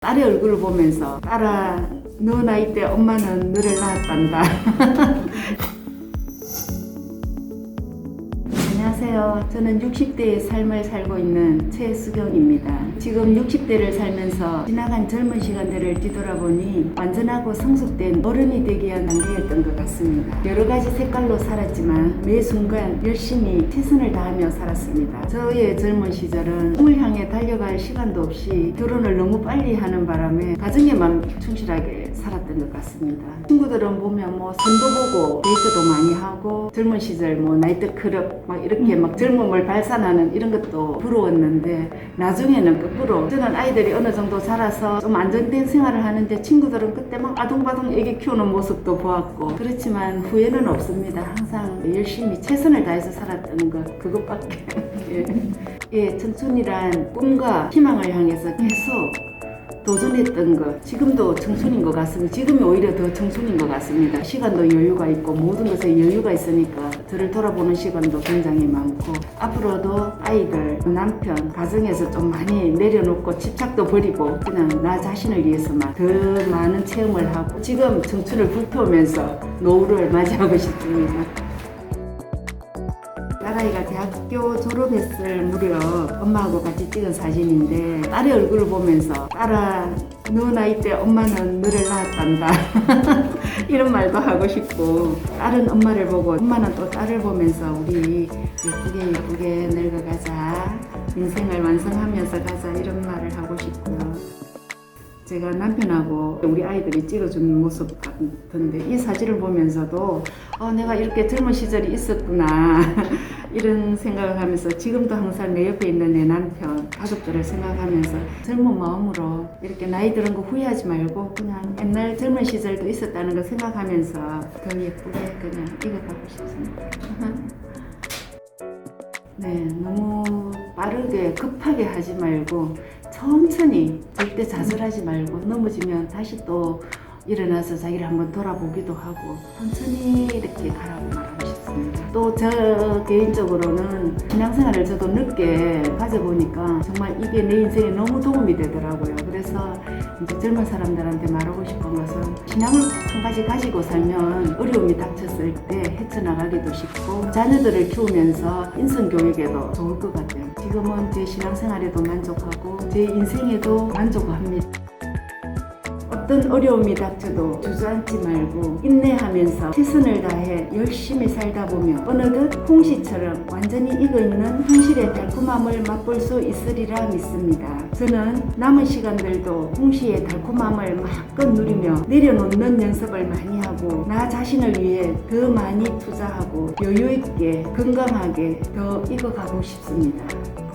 딸의 얼굴을 보면서 딸아 너 나이 때 엄마는 너를 낳았단다. 안녕하세요. 저는 60대의 삶을 살고 있는 최수경입니다. 지금 60대를 살면서 지나간 젊은 시간들을 뒤돌아보니 완전하고 성숙된 어른이 되기 위한 단계였던 것 같습니다. 여러 가지 색깔로 살았지만 매 순간 열심히 최선을 다하며 살았습니다. 저의 젊은 시절은 꿈을 향해 달려갈 시간도 없이 결혼을 너무 빨리 하는 바람에 가정에만 충실하게 살았던 것 같습니다. 친구들은 보면 뭐 선도 보고 데이트도 많이 하고 젊은 시절 뭐 나이트 클럽 막 이렇게 막 젊음을 발산하는 이런 것도 부러웠는데 나중에는 거꾸로 저는 아이들이 어느 정도 자라서 좀 안정된 생활을 하는데 친구들은 그때 막 아동바동 애기 키우는 모습도 보았고 그렇지만 후회는 없습니다. 항상 열심히 최선을 다해서 살았던 것 그것밖에 예. 예, 청춘이란 꿈과 희망을 향해서 계속 도전했던 것 지금도 청춘인 것 같습니다. 지금이 오히려 더 청춘인 것 같습니다. 시간도 여유가 있고 모든 것에 여유가 있으니까 저를 돌아보는 시간도 굉장히 많고 앞으로도 아이들, 남편, 가정에서 좀 많이 내려놓고 집착도 버리고 그냥 나 자신을 위해서만 더 많은 체험을 하고 지금 청춘을 불태우면서 노후를 맞이하고 싶습니다. 딸아이가 대학교 졸업했을 무렵 엄마하고 같이 찍은 사진인데 딸의 얼굴을 보면서 딸아 너 나이 때 엄마는 너를 낳았단다. 이런 말도 하고 싶고 딸은 엄마를 보고 엄마는 또 딸을 보면서 우리 예쁘게 예쁘게 늙어가자. 인생을 완성하면서 가자. 이런 말을 하고 싶고요. 제가 남편하고 우리 아이들이 찍어준 모습 같은데 이 사진을 보면서도 어, 내가 이렇게 젊은 시절이 있었구나 이런 생각을 하면서 지금도 항상 내 옆에 있는 내 남편 가족들을 생각하면서 젊은 마음으로 이렇게 나이 드는 거 후회하지 말고 그냥 옛날 젊은 시절도 있었다는 걸 생각하면서 더 예쁘게 그냥 이겨가고 싶습니다. 네, 너무 빠르게 급하게 하지 말고 천천히 절대 좌절하지 말고 넘어지면 다시 또 일어나서 자기를 한번 돌아보기도 하고 천천히 이렇게 가라고 말하고 싶습니다. 또 저 개인적으로는 신앙생활을 저도 늦게 가져보니까 정말 이게 내 인생에 너무 도움이 되더라고요. 그래서 이제 젊은 사람들한테 말하고 싶은 것은 신앙을 한 가지 가지고 살면 어려움이 닥쳤을 때 헤쳐나가기도 쉽고 자녀들을 키우면서 인성교육에도 좋을 것 같아요. 지금은 제 신앙생활에도 만족하고 제 인생에도 만족합니다. 어떤 어려움이 닥쳐도 주저앉지 말고 인내하면서 최선을 다해 열심히 살다 보면 어느덧 홍시처럼 완전히 익어있는 현실의 달콤함을 맛볼 수 있으리라 믿습니다. 저는 남은 시간들도 홍시의 달콤함을 마음껏 누리며 내려놓는 연습을 많이 하고 나 자신을 위해 더 많이 투자하고 여유있게 건강하게 더 익어가고 싶습니다.